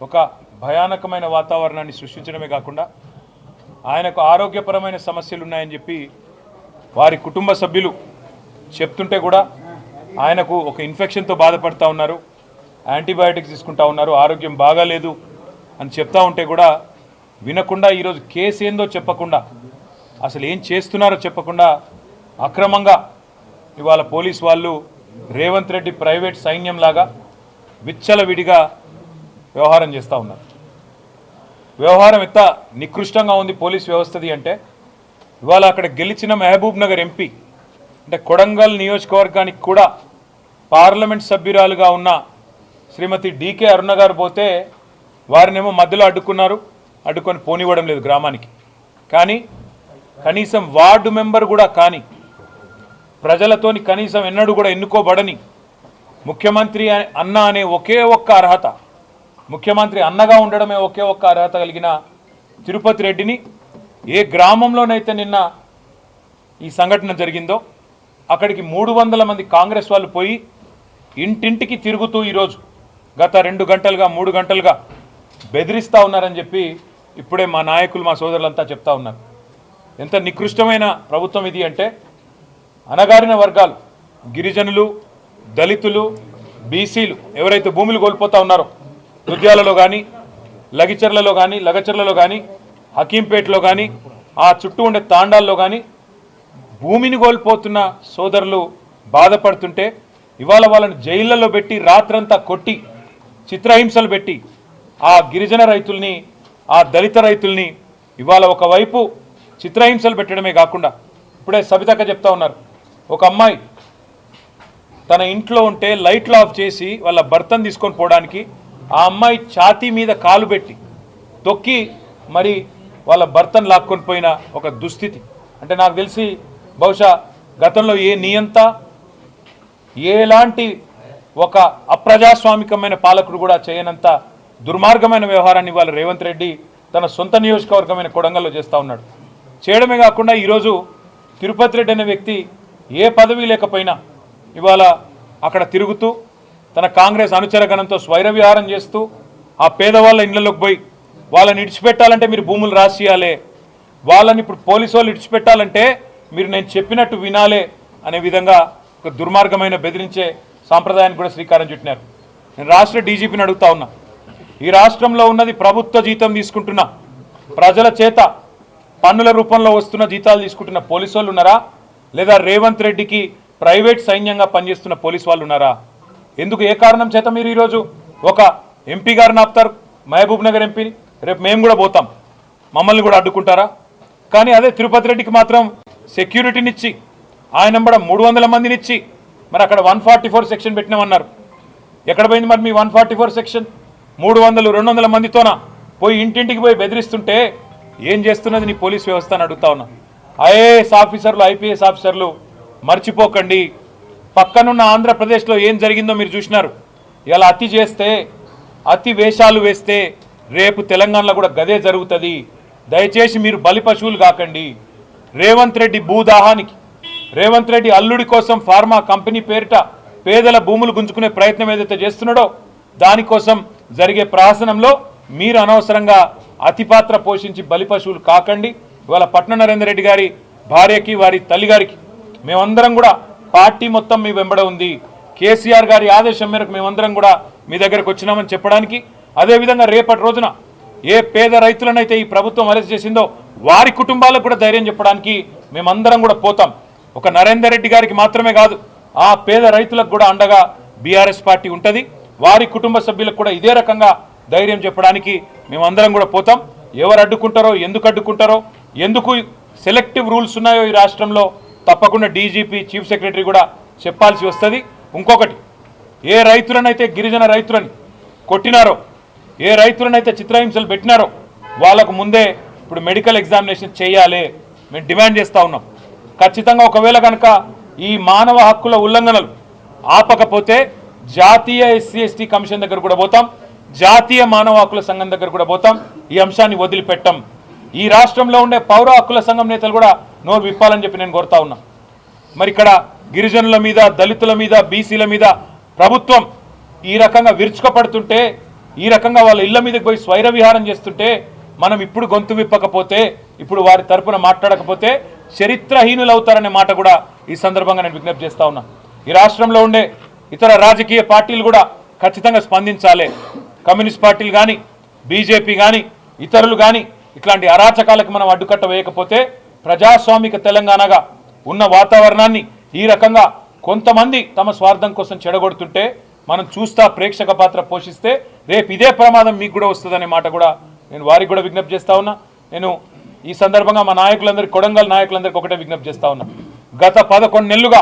ఒక భయానకమైన వాతావరణాన్ని సృష్టించడమే కాకుండా ఆయనకు ఆరోగ్యపరమైన సమస్యలు ఉన్నాయని చెప్పి వారి కుటుంబ సభ్యులు చెప్తుంటే కూడా ఆయనకు ఒక ఇన్ఫెక్షన్తో బాధపడుతూ ఉన్నారు యాంటీబయాటిక్స్ తీసుకుంటా ఉన్నారు ఆరోగ్యం బాగాలేదు అని చెప్తా ఉంటే కూడా వినకుండా ఈరోజు కేసు ఏందో చెప్పకుండా అసలు ఏం చేస్తున్నారో చెప్పకుండా అక్రమంగా ఇవాళ పోలీస్ వాళ్ళు రేవంత్ రెడ్డి ప్రైవేట్ సైన్యంలాగా విచ్చలవిడిగా వ్యవహారం చేస్తూ ఉన్నారు. వ్యవహారం ఎంత నికృష్టంగా ఉంది పోలీస్ వ్యవస్థది అంటే ఇవాళ అక్కడ గెలిచిన మహబూబ్ నగర్ ఎంపీ అంటే కొడంగల్ నియోజకవర్గానికి కూడా పార్లమెంట్ సభ్యురాలుగా ఉన్న శ్రీమతి డీకే అరుణ గారు పోతే వారినేమో మధ్యలో అడ్డుకున్నారు అడ్డుకొని పోనివ్వడం లేదు గ్రామానికి. కానీ కనీసం వార్డు మెంబర్ కూడా కానీ ప్రజలతోని కనీసం ఎన్నడూ కూడా ఎన్నుకోబడని ముఖ్యమంత్రి అన్న అనే ఒకే ఒక్క అర్హత ముఖ్యమంత్రి అన్నగా ఉండడమే ఒకే ఒక్క అర్హత కలిగిన తిరుపతి రెడ్డిని ఏ గ్రామంలోనైతే నిన్న ఈ సంఘటన జరిగిందో అక్కడికి మూడు వందల మంది కాంగ్రెస్ వాళ్ళు పోయి ఇంటింటికి తిరుగుతూ ఈరోజు గత రెండు గంటలుగా మూడు గంటలుగా బెదిరిస్తూ ఉన్నారని చెప్పి ఇప్పుడే మా నాయకులు మా సోదరులంతా చెప్తా ఉన్నారు. ఎంత నికృష్టమైన ప్రభుత్వం ఇది అంటే అణగారిన వర్గాలు గిరిజనులు దళితులు బీసీలు ఎవరైతే భూములు కోల్పోతా ఉన్నారో దుర్గ్యాలలో కానీ లగిచెర్లలో కానీ లగచెర్లలో కానీ హకీంపేటలో కానీ ఆ చుట్టూ ఉండే తాండాల్లో కానీ భూమిని కోల్పోతున్న సోదరులు బాధపడుతుంటే ఇవాళ వాళ్ళని జైళ్ళలో పెట్టి రాత్రంతా కొట్టి చిత్రహింసలు పెట్టి ఆ గిరిజన రైతుల్ని ఆ దళిత రైతుల్ని ఇవాళ ఒకవైపు చిత్రహింసలు పెట్టడమే కాకుండా ఇప్పుడే సబితక్క చెప్తా ఉన్నారు. ఒక అమ్మాయి తన ఇంట్లో ఉంటే లైట్లు ఆఫ్ చేసి వాళ్ళ భర్తను తీసుకొని పోవడానికి ఆ అమ్మాయి ఛాతీ మీద కాలు పెట్టి తొక్కి మరి వాళ్ళ భర్తను లాక్కొని పోయిన ఒక దుస్థితి. అంటే నాకు తెలిసి బహుశా గతంలో ఏ నియంత ఎలాంటి ఒక అప్రజాస్వామికమైన పాలకుడు కూడా చేయనంత దుర్మార్గమైన వ్యవహారాన్ని ఇవాళ రేవంత్ రెడ్డి తన సొంత నియోజకవర్గమైన కొడంగల్లో చేస్తూ ఉన్నాడు. చేయడమే కాకుండా ఈరోజు తిరుపతి రెడ్డి అనే వ్యక్తి ఏ పదవి లేకపోయినా ఇవాళ అక్కడ తిరుగుతూ తన కాంగ్రెస్ అనుచరగణంతో స్వైర విహారం చేస్తూ ఆ పేదవాళ్ళ ఇళ్ళలోకి పోయి వాళ్ళని ఇడిచిపెట్టాలంటే మీరు భూములు రాసియాలే. వాళ్ళని ఇప్పుడు పోలీసు వాళ్ళు ఇడిచిపెట్టాలంటే మీరు నేను చెప్పినట్టు వినాలే అనే విధంగా ఒక దుర్మార్గమైన బెదిరించే సాంప్రదాయానికి కూడా శ్రీకారం చుట్టినారు. నేను రాష్ట్ర డీజీపీని అడుగుతా ఉన్నా. ఈ రాష్ట్రంలో ఉన్నది ప్రభుత్వ జీతం తీసుకుంటున్న ప్రజల చేత పన్నుల రూపంలో వస్తున్న జీతాలు తీసుకుంటున్న పోలీసు వాళ్ళు ఉన్నారా? లేదా రేవంత్ రెడ్డికి ప్రైవేట్ సైన్యంగా పనిచేస్తున్న పోలీసు వాళ్ళు ఉన్నారా? ఎందుకు ఏ కారణం చేత మీరు ఈరోజు ఒక ఎంపీ గారిని ఆపుతారు? మహబూబ్ నగర్ ఎంపీని? రేపు మేము కూడా పోతాం. మమ్మల్ని కూడా అడ్డుకుంటారా? కానీ అదే తిరుపతి రెడ్డికి మాత్రం సెక్యూరిటీనిచ్చి ఆయన కూడా మూడు వందల మందినిచ్చి మరి అక్కడ వన్ ఫార్టీ ఫోర్ సెక్షన్ పెట్టినామన్నారు. ఎక్కడ పోయింది మరి మీ వన్ ఫార్టీ ఫోర్ సెక్షన్? మూడు వందలు రెండు వందల మందితోన? పోయి ఇంటింటికి పోయి బెదిరిస్తుంటే ఏం చేస్తున్నది నీ పోలీస్ వ్యవస్థ అని అడుగుతా ఉన్నా. ఐఏఎస్ ఆఫీసర్లు ఐపీఎస్ ఆఫీసర్లు మర్చిపోకండి. పక్కనున్న ఆంధ్రప్రదేశ్లో ఏం జరిగిందో మీరు చూసినారు. ఇలా అతి చేస్తే అతి వేషాలు వేస్తే రేపు తెలంగాణలో కూడా గదే జరుగుతుంది. దయచేసి మీరు బలి పశువులు కాకండి. రేవంత్ రెడ్డి భూదాహానికి రేవంత్ రెడ్డి అల్లుడి కోసం ఫార్మా కంపెనీ పేరిట పేదల భూములు గుంజుకునే ప్రయత్నం ఏదైతే చేస్తున్నాడో దానికోసం జరిగే ప్రహసనంలో మీరు అనవసరంగా అతిపాత్ర పోషించి బలి పశువులు కాకండి. ఇవాళ పట్న నరేందర్ రెడ్డి గారి భార్యకి వారి తల్లిగారికి మేమందరం కూడా పార్టీ మొత్తం మీ వెంబడ ఉంది. కేసీఆర్ గారి ఆదేశం మేరకు మేమందరం కూడా మీ దగ్గరకు వచ్చినామని చెప్పడానికి అదేవిధంగా రేపటి రోజున ఏ పేద రైతులనైతే ఈ ప్రభుత్వం అరెస్ట్ చేసిందో వారి కుటుంబాలకు కూడా ధైర్యం చెప్పడానికి మేమందరం కూడా పోతాం. ఒక నరేందర్ రెడ్డి గారికి మాత్రమే కాదు ఆ పేద రైతులకు కూడా అండగా బీఆర్ఎస్ పార్టీ ఉంటుంది. వారి కుటుంబ సభ్యులకు కూడా ఇదే రకంగా ధైర్యం చెప్పడానికి మేమందరం కూడా పోతాం. ఎవరు అడ్డుకుంటారో ఎందుకు అడ్డుకుంటారో ఎందుకు సెలెక్టివ్ రూల్స్ ఉన్నాయో ఈ రాష్ట్రంలో తప్పకుండా డీజీపీ చీఫ్ సెక్రటరీ కూడా చెప్పాల్సి వస్తుంది. ఇంకొకటి ఏ రైతులనైతే గిరిజన రైతులని కొట్టినారో ఏ రైతులనైతే చిత్రహింసలు పెట్టినారో వాళ్ళకు ముందే ఇప్పుడు మెడికల్ ఎగ్జామినేషన్ చేయాలి మేము డిమాండ్ చేస్తూ ఉన్నాం. ఖచ్చితంగా ఒకవేళ కనుక ఈ మానవ హక్కుల ఉల్లంఘనలు ఆపకపోతే జాతీయ ఎస్సీ ఎస్టీ కమిషన్ దగ్గర కూడా పోతాం. జాతీయ మానవ హక్కుల సంఘం దగ్గర కూడా పోతాం. ఈ అంశాన్ని వదిలిపెట్టం. ఈ రాష్ట్రంలో ఉండే పౌర హక్కుల సంఘం నేతలు కూడా నోరు విప్పాలని చెప్పి నేను కోరుతా ఉన్నా. మరి ఇక్కడ గిరిజనుల మీద దళితుల మీద బీసీల మీద ప్రభుత్వం ఈ రకంగా విరుచుకపడుతుంటే ఈ రకంగా వాళ్ళ ఇళ్ళ మీదకి పోయి స్వైర విహారం చేస్తుంటే మనం ఇప్పుడు గొంతు విప్పకపోతే ఇప్పుడు వారి తరపున మాట్లాడకపోతే చరిత్రహీనులు అవుతారనే మాట కూడా ఈ సందర్భంగా నేను విజ్ఞప్తి చేస్తా ఉన్నా. ఈ రాష్ట్రంలో ఉండే ఇతర రాజకీయ పార్టీలు కూడా ఖచ్చితంగా స్పందించాలి. కమ్యూనిస్ట్ పార్టీలు కానీ బీజేపీ కానీ ఇతరులు కానీ ఇట్లాంటి అరాచకాలకు మనం అడ్డుకట్ట వేయకపోతే ప్రజాస్వామిక తెలంగాణగా ఉన్న వాతావరణాన్ని ఈ రకంగా కొంతమంది తమ స్వార్థం కోసం చెడగొడుతుంటే మనం చూస్తా ప్రేక్షక పాత్ర పోషిస్తే రేపు ఇదే ప్రమాదం మీకు కూడా వస్తుందనే మాట కూడా నేను వారికి కూడా విజ్ఞప్తి చేస్తా ఉన్నా. నేను ఈ సందర్భంగా మా నాయకులందరికీ కొడంగల్ నాయకులందరికీ ఒకటే విజ్ఞప్తి చేస్తా ఉన్నా. గత పదకొండు నెలలుగా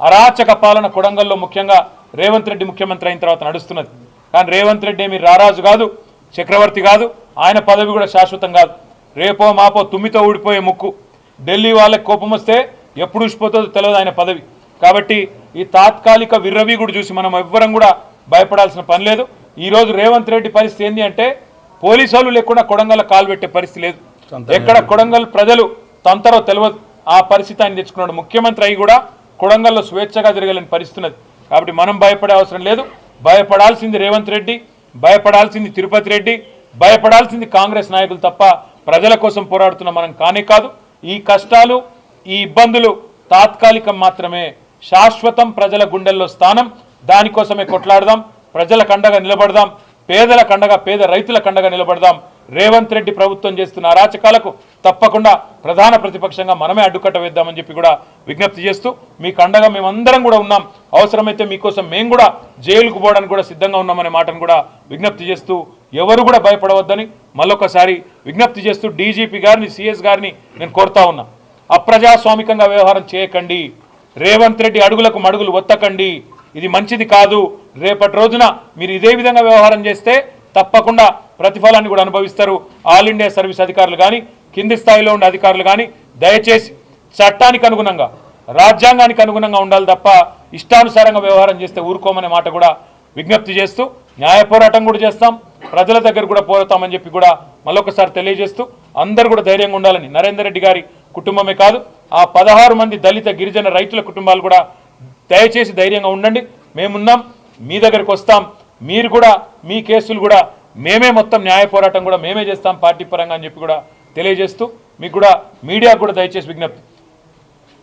అరాచక పాలన కొడంగల్లో ముఖ్యంగా రేవంత్ రెడ్డి ముఖ్యమంత్రి అయిన తర్వాత నడుస్తున్నది. కానీ రేవంత్ రెడ్డి ఏమి రారాజు కాదు చక్రవర్తి కాదు ఆయన పదవి కూడా శాశ్వతం కాదు. రేపో మాపో తుమ్మితో ఊడిపోయే ముక్కు. ఢిల్లీ వాళ్ళకి కోపం వస్తే ఎప్పుడు ఊసిపోతుందో తెలియదు ఆయన పదవి. కాబట్టి ఈ తాత్కాలిక విర్రవీగుడు చూసి మనం ఎవ్వరం కూడా భయపడాల్సిన పని లేదు. ఈరోజు రేవంత్ రెడ్డి పరిస్థితి ఏంటి అంటే పోలీసు వాళ్ళు లేకుండా కొడంగల్ కాలు పెట్టే పరిస్థితి లేదు. ఎక్కడ కొడంగల్ ప్రజలు తంతరో తెలియదు ఆ పరిస్థితి ఆయన తెచ్చుకున్నాడు. ముఖ్యమంత్రి అయి కూడా కొడంగల్లో స్వేచ్ఛగా తిరగలేని పరిస్థితి ఉన్నది. కాబట్టి మనం భయపడే అవసరం లేదు. భయపడాల్సింది రేవంత్ రెడ్డి భయపడాల్సింది తిరుపతి రెడ్డి భయపడాల్సింది కాంగ్రెస్ నాయకులు తప్ప ప్రజల కోసం పోరాడుతున్న మనం కానే కాదు. ఈ కష్టాలు ఈ ఇబ్బందులు తాత్కాలికం మాత్రమే. శాశ్వతం ప్రజల గుండెల్లో స్థానం. దానికోసమే కొట్లాడదాం. ప్రజల కండగా నిలబడదాం. పేదల కండగా పేద రైతుల కండగా నిలబడదాం. రేవంత్ రెడ్డి ప్రభుత్వం చేస్తున్న అరాచకాలకు తప్పకుండా ప్రధాన ప్రతిపక్షంగా మనమే అడ్డుకట్ట వేద్దామని చెప్పి కూడా విజ్ఞప్తి చేస్తూ మీ కండగా మేమందరం కూడా ఉన్నాం. అవసరమైతే మీకోసం మేము కూడా జైలుకు పోవడానికి కూడా సిద్ధంగా ఉన్నామనే మాటను కూడా విజ్ఞప్తి చేస్తూ ఎవరు కూడా భయపడవద్దని మళ్ళొకసారి విజ్ఞప్తి చేస్తూ డీజీపీ గారిని సిఎస్ గారిని నేను కోరుతా ఉన్నా. అప్రజాస్వామికంగా వ్యవహారం చేయకండి. రేవంత్ రెడ్డి అడుగులకు మడుగులు ఒత్తకండి. ఇది మంచిది కాదు. రేపటి రోజున మీరు ఇదే విధంగా వ్యవహారం చేస్తే తప్పకుండా ప్రతిఫలాన్ని కూడా అనుభవిస్తారు. ఆల్ ఇండియా సర్వీస్ అధికారులు కానీ కింది స్థాయిలో ఉండే అధికారులు కానీ దయచేసి చట్టానికి అనుగుణంగా రాజ్యాంగానికి అనుగుణంగా ఉండాలి తప్ప ఇష్టానుసారంగా వ్యవహారం చేస్తే ఊరుకోమనే మాట కూడా విజ్ఞప్తి చేస్తూ న్యాయ పోరాటం కూడా చేస్తాం. ప్రజల దగ్గర కూడా పోరాటామని చెప్పి కూడా మళ్ళొకసారి తెలియజేస్తూ అందరూ కూడా ధైర్యంగా ఉండాలని నరేందర్ రెడ్డి గారి కుటుంబమే కాదు ఆ పదహారు మంది దళిత గిరిజన రైతుల కుటుంబాలు కూడా దయచేసి ధైర్యంగా ఉండండి. మేమున్నాం మీ దగ్గరికి వస్తాం. మీరు కూడా మీ కేసులు కూడా మేమే మొత్తం న్యాయ పోరాటం కూడా మేమే చేస్తాం పార్టీ పరంగా అని చెప్పి కూడా తెలియజేస్తూ మీకు కూడా మీడియా కూడా దయచేసి విజ్ఞప్తి.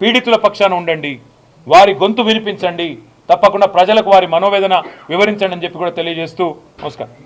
పీడితుల పక్షాన ఉండండి వారి గొంతు వినిపించండి తప్పకుండా ప్రజలకు వారి మనోవేదన వివరించండి అని చెప్పి కూడా తెలియజేస్తూ నమస్కారం.